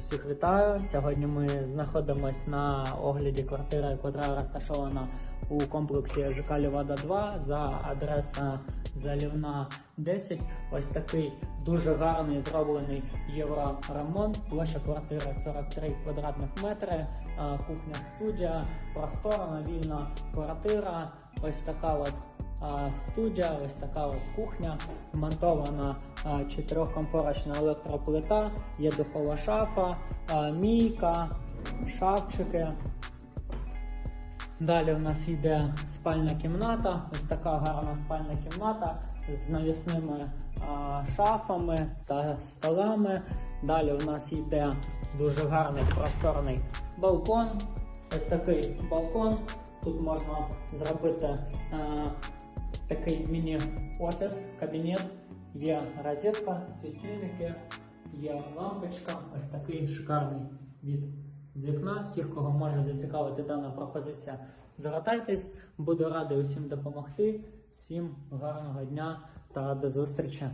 Всіх вітаю. Сьогодні ми знаходимося на огляді квартири, яка розташована у комплексі ЖК Лівада 2 за адреса Залівна 10. Ось такий дуже гарний зроблений євроремонт. Площа квартири 43 квадратних метри, кухня студія, просторна, вільна квартира. Ось така от студія, ось така от кухня, вмонтована чотирьохкомфорочна електроплита, є духова шафа, мійка, шафчики. Далі у нас йде спальна кімната, ось така гарна спальна кімната з навісними шафами та столами. Далі у нас йде дуже гарний просторний балкон. Ось такий балкон. Тут можна зробити такий міні-офіс, кабінет. Є розетка, світильники, є лампочка. Ось такий шикарний від з вікна. Всіх, кого може зацікавити дана пропозиція, звертайтесь. Буду радий усім допомогти. Всім гарного дня та до зустрічі!